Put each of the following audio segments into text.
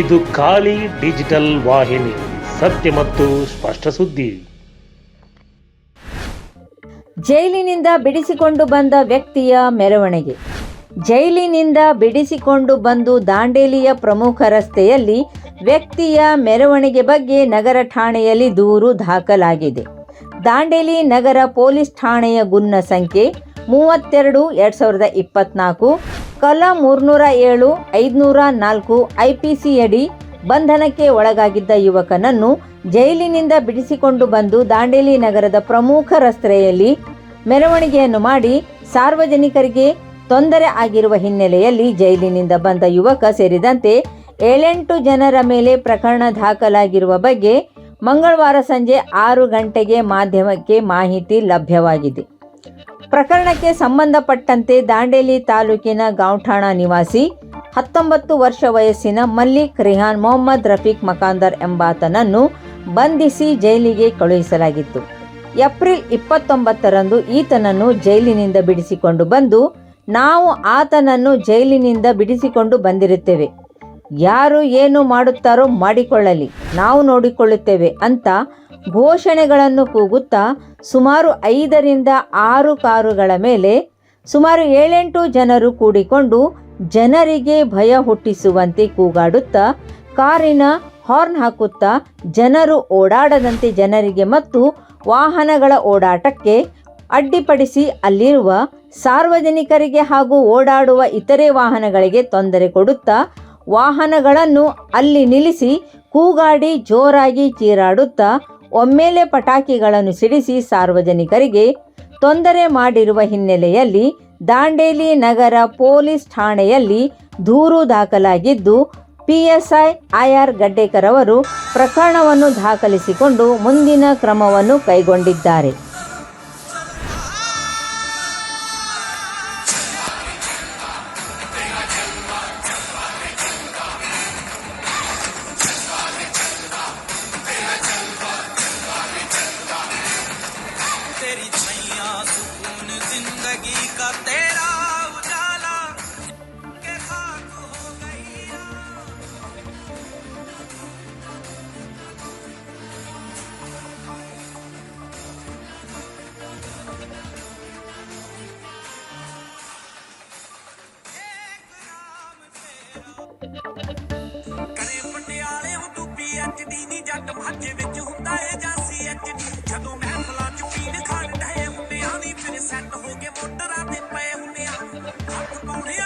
ಇದು ಖಾಲಿ ಡಿಜಿಟಲ್ ವಾಹಿನಿ, ಸತ್ಯ ಮತ್ತು ಸ್ಪಷ್ಟ ಸುದ್ದಿ. ಜೈಲಿನಿಂದ ಬಿಡಿಸಿಕೊಂಡು ಬಂದ ವ್ಯಕ್ತಿಯ ಮೆರವಣಿಗೆ. ಜೈಲಿನಿಂದ ಬಿಡಿಸಿಕೊಂಡು ಬಂದು ದಾಂಡೇಲಿಯ ಪ್ರಮುಖ ರಸ್ತೆಯಲ್ಲಿ ವ್ಯಕ್ತಿಯ ಮೆರವಣಿಗೆ ಬಗ್ಗೆ ನಗರ ಠಾಣೆಯಲ್ಲಿ ದೂರು ದಾಖಲಾಗಿದೆ. ದಾಂಡೇಲಿ ನಗರ ಪೊಲೀಸ್ ಠಾಣೆಯ ಗುನ್ನ ಸಂಖ್ಯೆ ಮೂವತ್ತೆರಡು, ಎರಡು ಸಾವಿರದ ಇಪ್ಪತ್ನಾಲ್ಕು ಕಲ ಮೂರ್ನೂರ ಏಳು, ಐದುನೂರ ನಾಲ್ಕು, ಐ ಪಿ ಸಿಯಡಿ ಬಂಧನಕ್ಕೆ ಒಳಗಾಗಿದ್ದ ಯುವಕನನ್ನು ಜೈಲಿನಿಂದ ಬಿಡಿಸಿಕೊಂಡು ಬಂದು ದಾಂಡೇಲಿ ನಗರದ ಪ್ರಮುಖ ರಸ್ತೆಯಲ್ಲಿ ಮೆರವಣಿಗೆಯನ್ನು ಮಾಡಿ ಸಾರ್ವಜನಿಕರಿಗೆ ತೊಂದರೆ ಆಗಿರುವ ಹಿನ್ನೆಲೆಯಲ್ಲಿ ಜೈಲಿನಿಂದ ಬಂದ ಯುವಕ ಸೇರಿದಂತೆ ಏಳೆಂಟು ಜನರ ಮೇಲೆ ಪ್ರಕರಣ ದಾಖಲಾಗಿರುವ ಬಗ್ಗೆ ಮಂಗಳವಾರ ಸಂಜೆ ಆರು ಗಂಟೆಗೆ ಮಾಧ್ಯಮಕ್ಕೆ ಮಾಹಿತಿ ಲಭ್ಯವಾಗಿದೆ. ಪ್ರಕರಣಕ್ಕೆ ಸಂಬಂಧಪಟ್ಟಂತೆ ದಾಂಡೇಲಿ ತಾಲೂಕಿನ ಗಾಂವಠಾಣ ನಿವಾಸಿ, ಹತ್ತೊಂಬತ್ತು ವರ್ಷ ವಯಸ್ಸಿನ ಮಲ್ಲಿಕ್ ರಿಹಾನ್ ಮೊಹಮ್ಮದ್ ರಫೀಕ್ ಮಕಾಂದರ್ ಎಂಬಾತನನ್ನು ಬಂಧಿಸಿ ಜೈಲಿಗೆ ಕಳುಹಿಸಲಾಗಿತ್ತು. ಏಪ್ರಿಲ್ ಇಪ್ಪತ್ತೊಂಬತ್ತರಂದು ಈತನನ್ನು ಜೈಲಿನಿಂದ ಬಿಡಿಸಿಕೊಂಡು ಬಂದು, ನಾವು ಆತನನ್ನು ಜೈಲಿನಿಂದ ಬಿಡಿಸಿಕೊಂಡು ಬಂದಿರುತ್ತೇವೆ. ಯಾರು ಏನು ಮಾಡುತ್ತಾರೋ ಮಾಡಿಕೊಳ್ಳಲಿ, ನಾವು ನೋಡಿಕೊಳ್ಳುತ್ತೇವೆ ಅಂತ ಘೋಷಣೆಗಳನ್ನು ಕೂಗುತ್ತಾ ಸುಮಾರು ಐದರಿಂದ ಆರು ಕಾರುಗಳ ಮೇಲೆ ಸುಮಾರು ಏಳೆಂಟು ಜನರು ಕೂಡಿಕೊಂಡು ಜನರಿಗೆ ಭಯ ಹುಟ್ಟಿಸುವಂತೆ ಕೂಗಾಡುತ್ತಾ ಕಾರಿನ ಹಾರ್ನ್ ಹಾಕುತ್ತಾ ಜನರು ಓಡಾಡದಂತೆ ಜನರಿಗೆ ಮತ್ತು ವಾಹನಗಳ ಓಡಾಟಕ್ಕೆ ಅಡ್ಡಿಪಡಿಸಿ ಅಲ್ಲಿರುವ ಸಾರ್ವಜನಿಕರಿಗೆ ಹಾಗೂ ಓಡಾಡುವ ಇತರೆ ವಾಹನಗಳಿಗೆ ತೊಂದರೆ ಕೊಡುತ್ತಾ ವಾಹನಗಳನ್ನು ಅಲ್ಲಿ ನಿಲ್ಲಿಸಿ ಕೂಗಾಡಿ ಜೋರಾಗಿ ಚೀರಾಡುತ್ತಾ ಒಮ್ಮೆಲೆ ಪಟಾಕಿಗಳನ್ನು ಸಿಡಿಸಿ ಸಾರ್ವಜನಿಕರಿಗೆ ತೊಂದರೆ ಮಾಡಿರುವ ಹಿನ್ನೆಲೆಯಲ್ಲಿ ದಾಂಡೇಲಿ ನಗರ ಪೊಲೀಸ್ ಠಾಣೆಯಲ್ಲಿ ದೂರು ದಾಖಲಾಗಿದ್ದು, ಪಿಎಸ್ಐ ಆರ್ ಗಡ್ಡೇಕರ್ ಅವರು ಪ್ರಕರಣವನ್ನು ದಾಖಲಿಸಿಕೊಂಡು ಮುಂದಿನ ಕ್ರಮವನ್ನು ಕೈಗೊಂಡಿದ್ದಾರೆ. Oh, yeah.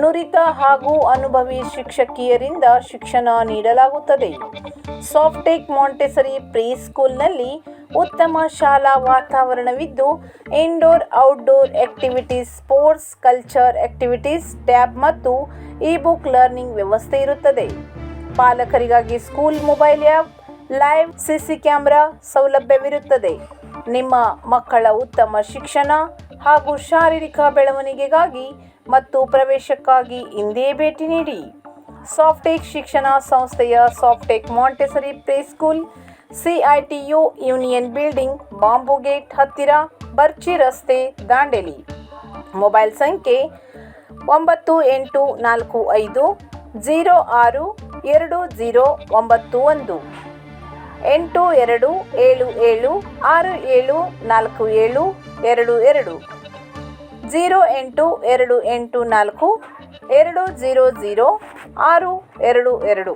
ನುರಿತ ಹಾಗೂ ಅನುಭವಿ ಶಿಕ್ಷಕಿಯರಿಂದ ಶಿಕ್ಷಣ ನೀಡಲಾಗುತ್ತದೆ. ಸಾಫ್ಟೆಕ್ ಮಾಂಟೆಸರಿ ಪ್ರೀ ಸ್ಕೂಲ್ನಲ್ಲಿ ಉತ್ತಮ ಶಾಲಾ ವಾತಾವರಣವಿದ್ದು, indoor, outdoor activities, sports, culture activities, tab ಮತ್ತು ಇ ಬುಕ್ ಲರ್ನಿಂಗ್ ವ್ಯವಸ್ಥೆ ಇರುತ್ತದೆ. ಪಾಲಕರಿಗಾಗಿ school mobile app, live CC camera ಸೌಲಭ್ಯವಿರುತ್ತದೆ. ನಿಮ್ಮ ಮಕ್ಕಳ ಉತ್ತಮ ಶಿಕ್ಷಣ ಹಾಗೂ ಶಾರೀರಿಕ ಬೆಳವಣಿಗೆಗಾಗಿ ಮತ್ತು ಪ್ರವೇಶಕ್ಕಾಗಿ ಇಂದೇ ಭೇಟಿ ನೀಡಿ. ಸಾಫ್ಟೆಕ್ ಶಿಕ್ಷಣ ಸಂಸ್ಥೆಯ Softech Montessori play school CITU union building, bamboo gate ಹತ್ತಿರ ಬರ್ಚಿ ರಸ್ತೆ ದಾಂಡೇಲಿ. ಮೊಬೈಲ್ ಸಂಖ್ಯೆ ಒಂಬತ್ತು ಎಂಟು ನಾಲ್ಕು ಐದು, ಜೀರೋ ಆರು, ಎರಡು ಜೀರೋ ಒಂಬತ್ತು ಒಂದು. ಎಂಟು ಎರಡು ಏಳು ಏಳು, ಆರು ಏಳು ನಾಲ್ಕು ಏಳು, ಎರಡು ಎರಡು. ಜೀರೋ ಎಂಟು ಎರಡು ಎಂಟು ನಾಲ್ಕು ಎರಡು ಜೀರೋ ಜೀರೋ ಆರು ಎರಡು ಎರಡು